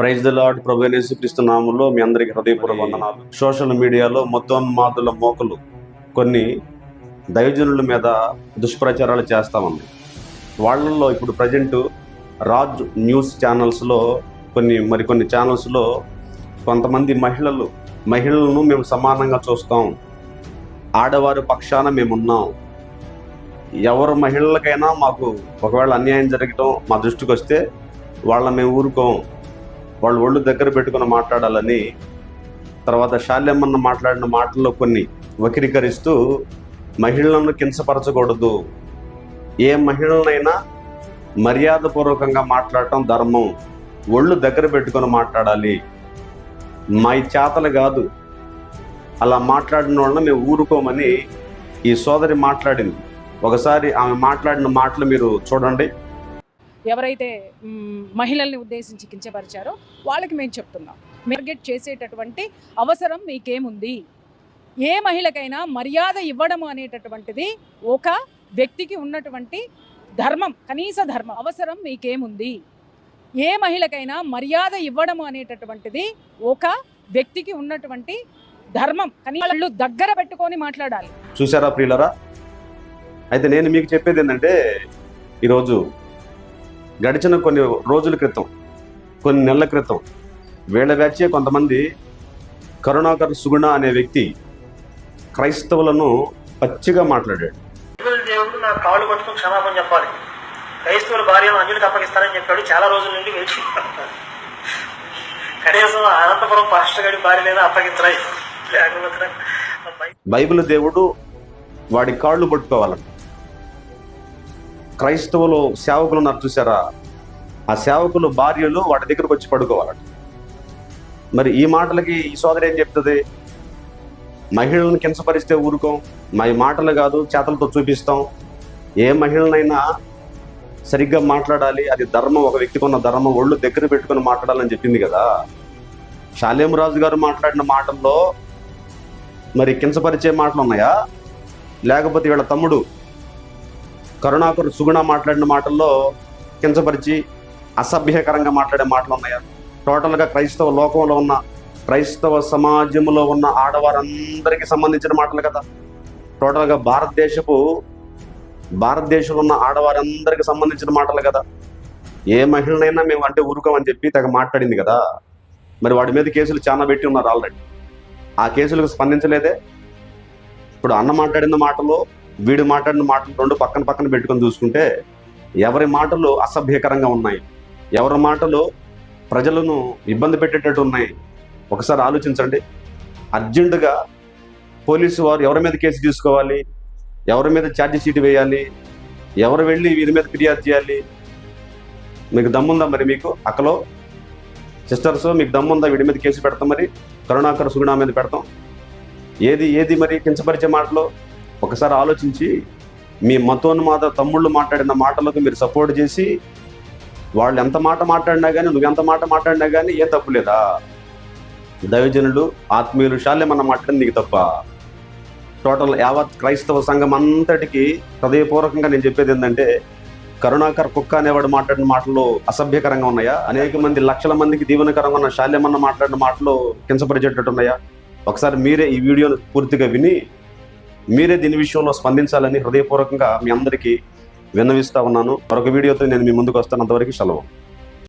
Praise the lord ప్రభు యేసుక్రీస్తు నామంలో మీ అందరికీ హృదయపూర్వక వందనాలు. సోషల్ మీడియాలో మొత్తోన్మాదుల మోకలు కొన్ని దైవజనుల మీద దుష్ప్రచారాలు చేస్తా వాళ్ళల్లో ఇప్పుడు ప్రజెంట్ రాజ్ న్యూస్ ఛానల్స్లో కొన్ని మరికొన్ని ఛానల్స్లో కొంతమంది మహిళలు మహిళలను మేము సమానంగా చూస్తాం. ఆడవారి పక్షాన మేమున్నాం ఎవరు మహిళలకైనా మాకు ఒకవేళ అన్యాయం జరగటం మా దృష్టికి వస్తే వాళ్ళ మేము ఊరుకోం. వాళ్ళు ఒళ్ళు దగ్గర పెట్టుకుని మాట్లాడాలని తర్వాత శాల్యమ్మన్న మాట్లాడిన మాటల్లో కొన్ని వక్రీకరిస్తూ మహిళలను కించపరచకూడదు. ఏ మహిళనైనా మర్యాదపూర్వకంగా మాట్లాడటం ధర్మం. ఒళ్ళు దగ్గర పెట్టుకొని మాట్లాడాలి. మా చేతలు కాదు. అలా మాట్లాడిన వాళ్ళని మేము ఊరుకోమని ఈ సోదరి మాట్లాడింది. ఒకసారి ఆమె మాట్లాడిన మాటలు మీరు చూడండి. ఎవరైతే మహిళల్ని ఉద్దేశించి కించపరిచారో వాళ్ళకి మేము చెప్తున్నాం. టార్గెట్ చేసేటటువంటి అవసరం మీకేముంది? ఏ మహిళకైనా మర్యాద ఇవ్వడం అనేటటువంటిది ఒక వ్యక్తికి ఉన్నటువంటి ధర్మం కనీస ధర్మం. అవసరం మీకేముంది? ఏ మహిళకైనా మర్యాద ఇవ్వడం అనేటటువంటిది ఒక వ్యక్తికి ఉన్నటువంటి ధర్మం. కనీస వాళ్ళు దగ్గర పెట్టుకొని మాట్లాడాలి. చూసారా ప్రియులరా? అయితే నేను మీకు చెప్పేది ఏంటంటే ఈరోజు గడిచిన కొన్ని రోజుల క్రితం కొన్ని నెలల క్రితం వీళ్ళ బ్యాచే కొంతమంది కరుణాకర్ సుగుణ అనే వ్యక్తి క్రైస్తవులను పచ్చిగా మాట్లాడాడు. దేవుడు నా కాళ్ళు పట్టుకుని క్షమాపణ చెప్పాలి. క్రైస్తవుల భార్యను అన్యులకు అప్పగిస్తానని చెప్పాడు. చాలా రోజుల నుండి వేచి. కనీసం అనంతపురం పాస్టర్ గడి భార్యనైనా ఆ బై- బైబిల్ దేవుడు వాడి కాళ్ళు పట్టుకోవాలంట క్రైస్తవులు సేవకులు ఉన్నారు చూసారా? ఆ సేవకులు భార్యలు వాటి దగ్గరకు వచ్చి పడుకోవాలంట. మరి ఈ మాటలకి ఈ సోదరి ఏం చెప్తుంది? మహిళలను కించపరిస్తే ఊరుకోం. మా ఈ మాటలు కాదు చేతలతో చూపిస్తాం. ఏ మహిళనైనా సరిగ్గా మాట్లాడాలి. అది ధర్మం ఒక వ్యక్తికి ఉన్న ధర్మం ఒళ్ళు దగ్గర పెట్టుకొని మాట్లాడాలని చెప్పింది కదా. శాలేం రాజు గారు మాట్లాడిన మాటల్లో మరి కించపరిచే మాటలు ఉన్నాయా? లేకపోతే వీళ్ళ తమ్ముడు కరుణాకర్ సుగుణ మాట్లాడిన మాటల్లో కించపరిచి అసభ్యకరంగా మాట్లాడే మాటలు ఉన్నాయా. టోటల్గా క్రైస్తవ లోకంలో ఉన్న క్రైస్తవ సమాజంలో ఉన్న ఆడవారందరికీ సంబంధించిన మాటలు కదా. టోటల్గా భారతదేశపు భారతదేశంలో ఉన్న ఆడవారందరికీ సంబంధించిన మాటలు కదా. ఏ మహిళనైనా మేము అంటే ఊరుకోమని చెప్పి తెగ మాట్లాడింది కదా. మరి వాడి మీద కేసులు చాలా పెట్టి ఉన్నారు ఆల్రెడీ. ఆ కేసులకు స్పందించలేదే. ఇప్పుడు అన్న మాట్లాడిన మాటలు వీడు మాట్లాడిన మాటలు రెండు పక్కన పక్కన పెట్టుకొని చూసుకుంటే ఎవరి మాటలు అసభ్యకరంగా ఉన్నాయి? ఎవరి మాటలు ప్రజలను ఇబ్బంది పెట్టేటట్టు ఉన్నాయి? ఒకసారి ఆలోచించండి. అర్జెంటుగా పోలీసు వారు ఎవరి మీద కేసు తీసుకోవాలి? ఎవరి మీద ఛార్జ్ షీట్ వేయాలి? ఎవరు వెళ్ళి వీరి మీద ఫిర్యాదు చేయాలి? మీకు దమ్ముందా మరి మీకు? అక్కలో సిస్టర్స్ మీకు దమ్ముందా వీడి మీద కేసు పెడతాం మరి? కరుణాకర్ సుగుణ మీద పెడతాం. ఏది ఏది మరి? కించపరిచే మాటలో? ఒకసారి ఆలోచించి మీ మతోన్మాద తమ్ముళ్ళు మాట్లాడిన మాటలకు మీరు సపోర్ట్ చేసి వాళ్ళు ఎంత మాట మాట్లాడినా కానీ నువ్వు ఎంత మాట మాట్లాడినా కానీ ఏం తప్పు లేదా? దైవజనులు ఆత్మీయులు శాల్యమన్న మాట్లాడింది నీకు తప్ప. టోటల్ యావత్ క్రైస్తవ సంఘం అంతటికి హృదయపూర్వకంగా నేను చెప్పేది ఏంటంటే కరుణాకర్ కుక్క అనేవాడు మాట్లాడిన మాటలు అసభ్యకరంగా ఉన్నాయా? అనేక మంది లక్షల మందికి దీవెనకరంగా ఉన్న శాల్యమన్న మాట్లాడిన మాటలు కించపరిచేటట్టు ఉన్నాయా? ఒకసారి మీరే ఈ వీడియోను పూర్తిగా విని మీరే దీని విషయంలో స్పందించాలని హృదయపూర్వకంగా మీ అందరికీ విన్నవిస్తా ఉన్నాను. మరొక వీడియోతో నేను మీ ముందుకు వస్తాను అంతవరకు సెలవు.